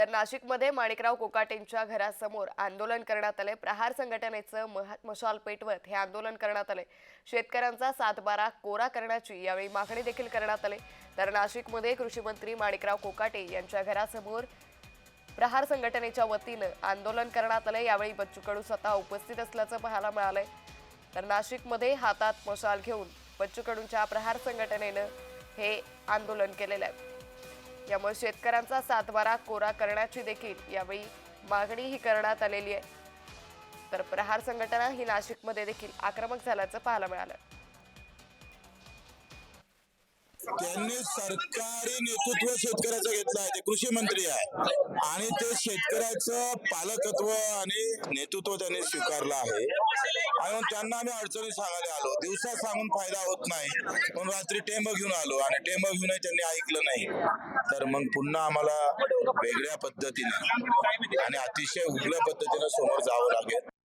तर नाशिकमध्ये माणिकराव कोकाटेंच्या घरासमोर आंदोलन करण्यात आले प्रहार संघटनेचं मशाल पेटवत हे आंदोलन करण्यात आले शेतकऱ्यांचा सातबारा कोरा करण्याची यावेळी मागणी देखील करण्यात आली. तर नाशिकमध्ये कृषी मंत्री माणिकराव कोकाटे यांच्या घरासमोर प्रहार संघटनेच्या वतीनं आंदोलन करण्यात आलं यावेळी बच्चू कडू स्वतः उपस्थित असल्याचं पाहायला मिळालंय. तर नाशिकमध्ये हातात मशाल घेऊन बच्चू कडूंच्या प्रहार संघटनेनं हे आंदोलन केलेलं आहे. यामुळे शेतकऱ्यांचा सातबारा कोरा करण्याची देखील यावेळी मागणीही करण्यात आलेली आहे. तर प्रहार संघटना ही नाशिकमध्ये देखील आक्रमक झाल्याचं पाहायला मिळालं. त्यांनी सरकारी नेतृत्व शेतकऱ्याचं घेतलं आहे ते कृषी मंत्री आहे. आणि ते शेतकऱ्याचं पालकत्व आणि नेतृत्व त्यांनी स्वीकारलं आहे. आणि त्यांना आम्ही अडचणी सांगायला आलो. दिवसा सांगून फायदा होत नाही. म्हणून रात्री टेंब घेऊन आलो आणि टेंब घेऊनही त्यांनी ऐकलं नाही. तर मग पुन्हा आम्हाला वेगळ्या पद्धतीने आणि अतिशय उग्र पद्धतीने समोर जावं लागेल.